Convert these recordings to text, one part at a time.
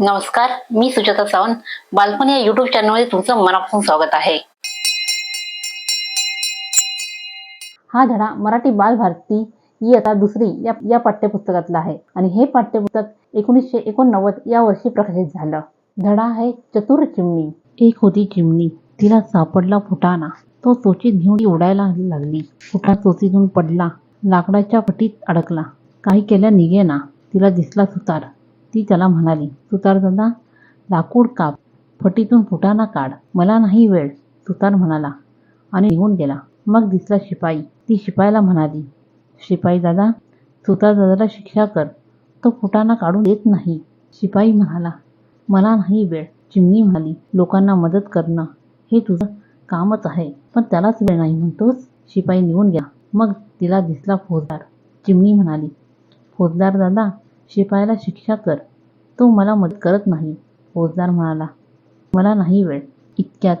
नमस्कार मी सुजाता सावंत. बालपण या युट्यूब चॅनलमध्ये तुमचं मनापासून स्वागत आहे. हा धडा मराठी बालभारती इयत्ता दुसरी या या पाठ्यपुस्तकातला आहे. आणि हे पाठ्यपुस्तक एकोणीसशे एकोणनव्वद या वर्षी प्रकाशित झालं. धडा आहे चतुर चिमणी. एक होती चिमणी. तिला सापडला फुटाना तो चोचीत घेऊन ती उडायला लागली. फुटा चोचीतून पडला. लाकडाच्या पटीत अडकला. काही केल्या निघेना. तिला दिसला सुतार. ती त्याला म्हणाली सुतार दादा लाकूड काप फटीतून फुटाना काढ मला नाही वेळ सुतार म्हणाला आणि निघून गेला. मग दिसला शिपाई. ती शिपाईला म्हणाली शिपाई दादा सुतारदादाला शिक्षा कर तो फुटाना काढून देत नाही. शिपाई म्हणाला मला नाही वेळ चिमणी म्हणाली लोकांना मदत करणं हे तुझं कामच आहे पण त्यालाच वेळ नाही म्हणतोस. शिपाई निघून गेला. मग तिला दिसला फौजदार. चिमणी म्हणाली फौजदार दादा शिपायाला शिक्षा कर. तो मला मदत करत नाही फौजदार म्हणाला. मला नाही वेळ. इतक्यात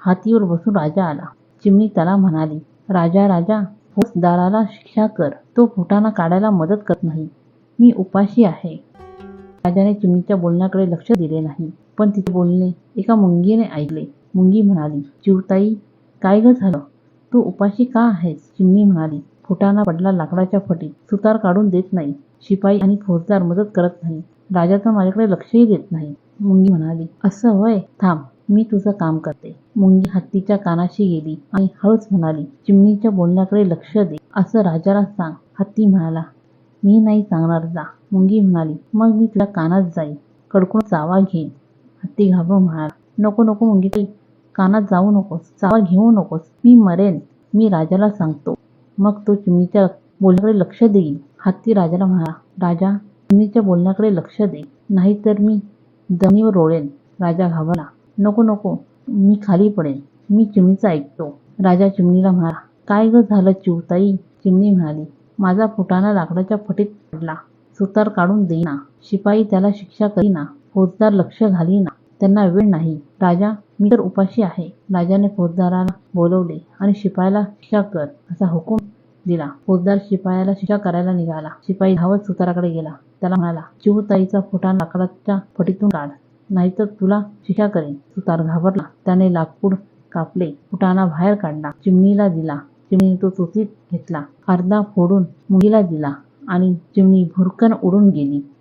हातीवर बसून राजा आला. चिमणी त्याला म्हणाली राजा राजा फौजदाराला शिक्षा कर. तो फुटाणा काढायला मदत करत नाही. मी उपाशी आहे. राजाने चिमणीच्या बोलण्याकडे लक्ष दिले नाही पण तिचे बोलणे एका मुंगीने ऐकले. मुंगी म्हणाली चिवताई काय ग झालं? तू उपाशी का आहेस? चिमणी म्हणाली फुटाणा पडला लाकडाच्या फटीत सुतार काढून देत नाही. शिपाई आणि फौजदार मदत करत नाही. राजा तर माझ्याकडे लक्षही देत नाही. मुंगी म्हणाली असं होय? थांब मी तुझं काम करते. मुंगी हत्तीच्या कानाशी गेली आणि हळूच म्हणाली चिमणीच्या बोलण्याकडे लक्ष दे. असं राजाला सांग. हत्ती म्हणाला मी नाही सांगणार जा. मुंगी म्हणाली मग मी तुला कानात जाईन. कडकून चावा घेईन. हत्ती घाबरून म्हणाला नको नको मुंगी कानात जाऊ नकोस. चावा घेऊ नकोस. मी मरेन. मी राजाला सांगतो. मग तो चिमणीच्या बोलण्याकडे लक्ष देईल हत्ती राजाला म्हणाला राजा चिमणीच्या बोलण्याकडे लक्ष दे. नाहीतर मी जमिनीवर रोळेन. राजा घाबरला. नको नको मी खाली पडेन. मी चिमणीचं ऐकतो. राजा चिमणीला म्हणाला काय ग झालं चिवताई चिमणी म्हणाली माझा फुटाणा लाकडाच्या फटीत पडला. सुतार काढून देईना. शिपाई त्याला शिक्षा करीना. फौजदार लक्ष घालीना. त्यांना वेळ नाही. राजा मी तर उपाशी आहे. राजाने फौजदाराला बोलवले आणि शिपायाला शिक्षा कर असा हुकूम दिला. फौजदार शिपायाला शिक्षा करायला निघाला. शिपाई धावत सुताराकडे गेला. त्याला म्हणाला चिवताईचा फुटा लाकडाच्या फटीतून काढ. नाहीतर तुला शिक्षा करेन. सुतार घाबरला. त्याने लाकूड कापले. फुटाणा बाहेर काढला. चिमणीला दिला. चिमणीने तो चोचीत घेतला. अर्धा फोडून मुंगीला दिला आणि चिमणी भुरकन उडून गेली.